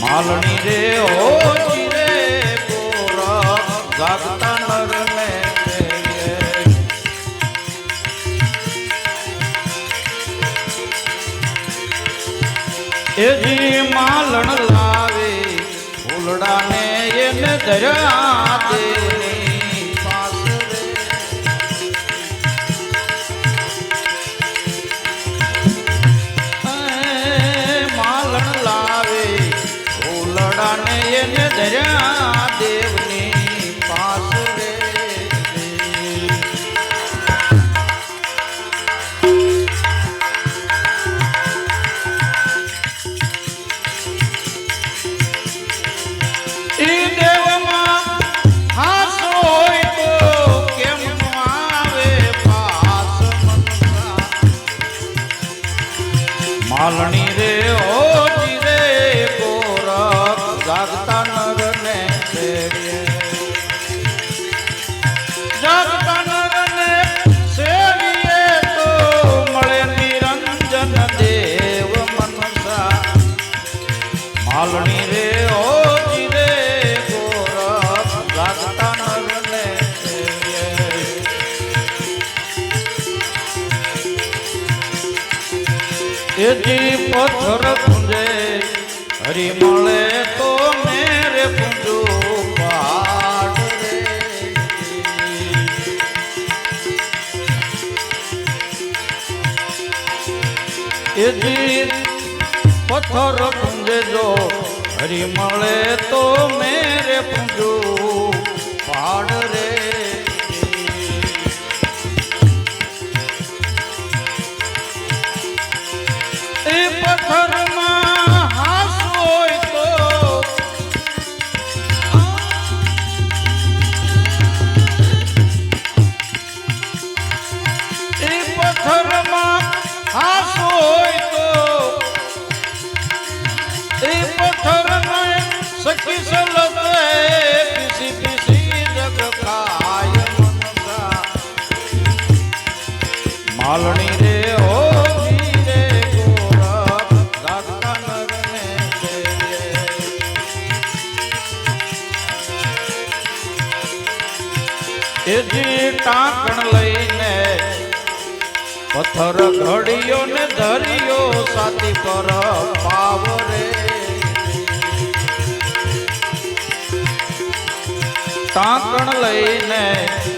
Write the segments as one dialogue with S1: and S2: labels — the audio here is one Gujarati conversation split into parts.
S1: માલણી રે ઓ રે પોરા, જાગતા નરને તેગે. એજી માલણ લાવે ફૂલડાને એને ધર્યા દેવની ધર્યા દેવની પાસ રે માલણી રે ઓજી એજી પથ્થર પૂંજે હરી મળે તો મેરે પૂંજો એજી પથ્થર પૂંજે જો, હરી મળે તો મેરે પૂંજો પાડ. રે માલણી રે, ઓ રે ગોરખ. એજી ટાંકણ લઈને પથ્થર ઘડિયો ને ધર્યો, સાથી પર પાવ રે ટાંકણ લઈને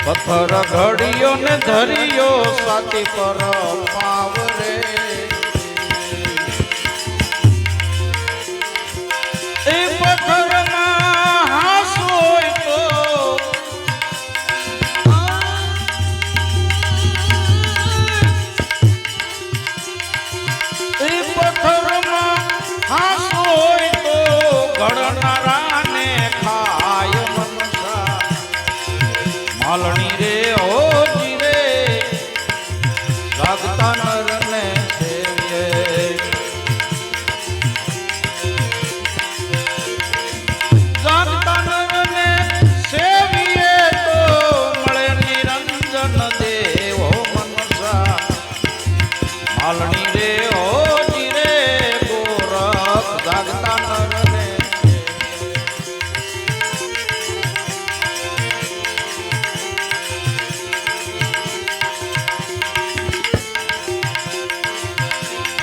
S1: પથ્થર ઘડિયો ને ધરિયો સાથી પર પાવ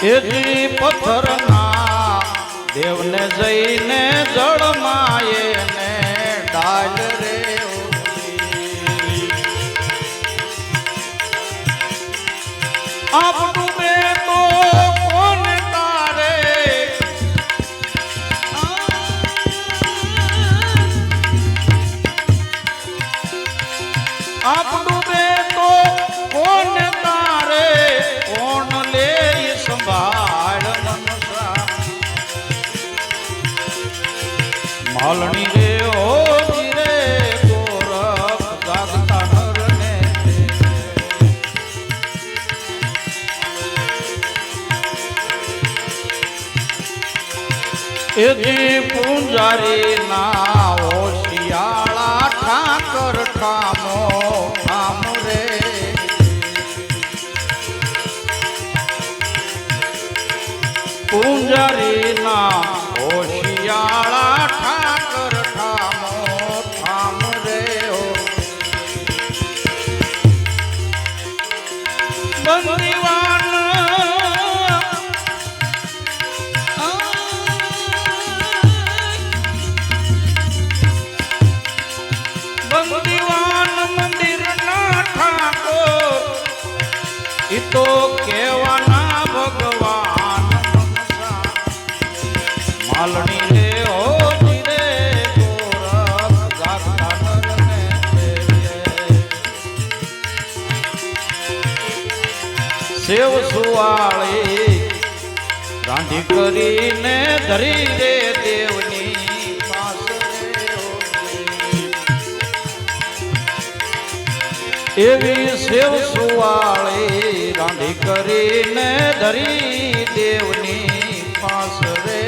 S1: એજી પથ્થરના દેવને જઈને જળમાયે ને ડાલ રે માલણી રે ઓ ધીરે ગોરખ જાગતા નરને એજી પૂંજારી ના ઓશિયાળા ઠાકર ઠામો, ઠામ રે. પૂંજારી ના ઓ ઠાકર સેવ સુવાળી, રાંધી કરીને ધરી દે દેવની એવી સેવ સુવાળી, રાંધી કરીને ધરી દેવની પાસ રે.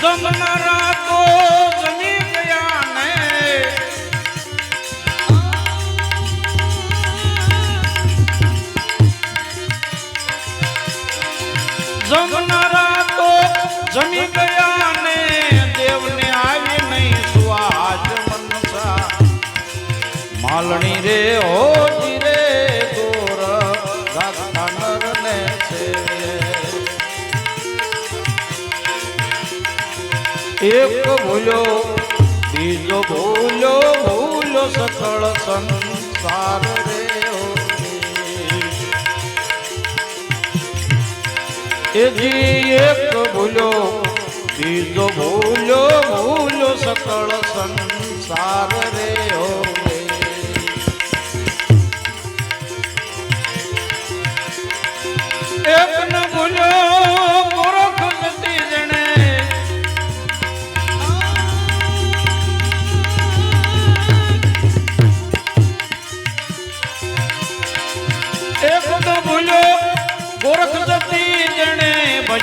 S1: જમનારા માલણી રે હોજી રે ગોર ગાતા નરને સેવે એક ભૂલ્યો બીજો ભૂલ્યો ભૂલ્યો સકળ સંસાર રે. એજી એક ભૂલ્યો બીજો ભૂલ્યો ભૂલ્યો સકળ સંસાર રે હોવે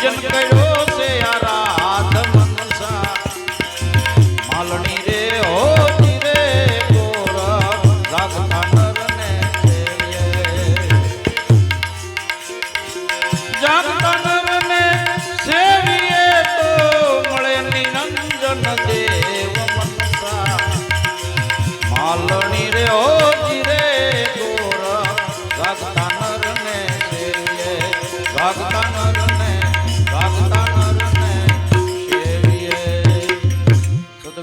S1: ભજન કર્યો.